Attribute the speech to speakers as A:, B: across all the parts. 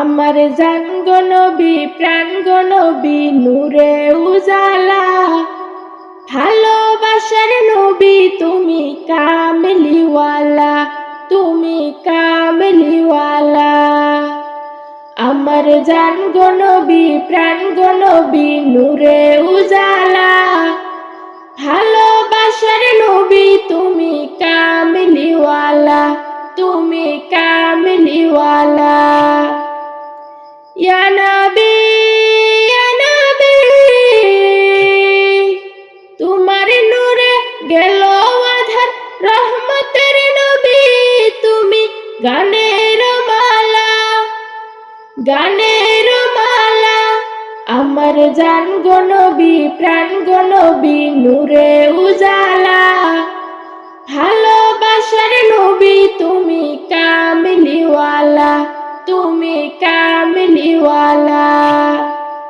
A: আমার জান নবী প্রাণ নবী, নূরে উজালা। ভালোবাসার নবী, তুমি কামলিওয়ালা তুমি কামলিওয়ালা। আমার জান নবী প্রাণ নবী, নূরে উজালা। ভালোবাসার নবী, তুমি কামলিওয়ালা তুমি কামলিওয়ালা। গেল আধার রহমতের নবী, তুমি গানের মালা গানের মালা। আমার জান গো নবী, প্রাণ গো নবী, নূরে উজালা। ভালোবাসার নবী, তুমি কামলিওয়ালা তুমি কামলিওয়ালা।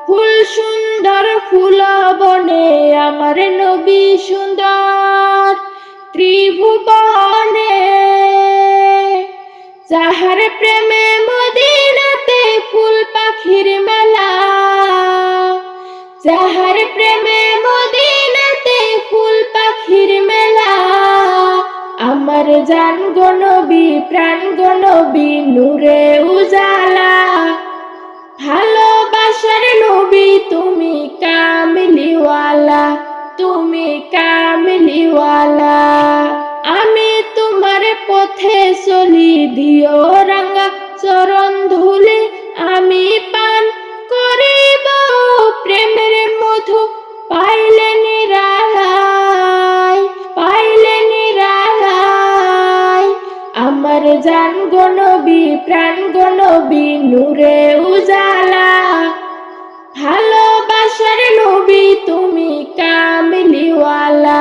A: ফুল সুন্দর ফুল বনে, আমার নবী সুন্দর ত্রিভুবনে যাহার প্রেমে মদিনাতে ফুল পাখির মেলা, যাহার প্রেমে মদিনাতে ফুল পাখির মেলা, আমার জান গো নবী, প্রাণ গো নবী, নূরে উজালা, ভালোবাসার নবী মধু পাইলে নিরালায় পাইলে নিরালায় আমার জান গো নবী, প্রাণ গো নবী, নূরে উজালা। ভালোবাসার নবী, তুমি কামলিওয়ালা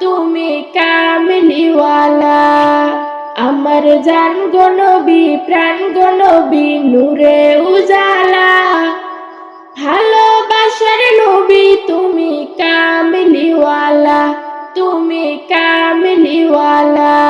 A: তুমি কামলিওয়ালা। আমার জান গো নবী, প্রাণ গো নবী, নূরে তুমি কামলিওয়ালা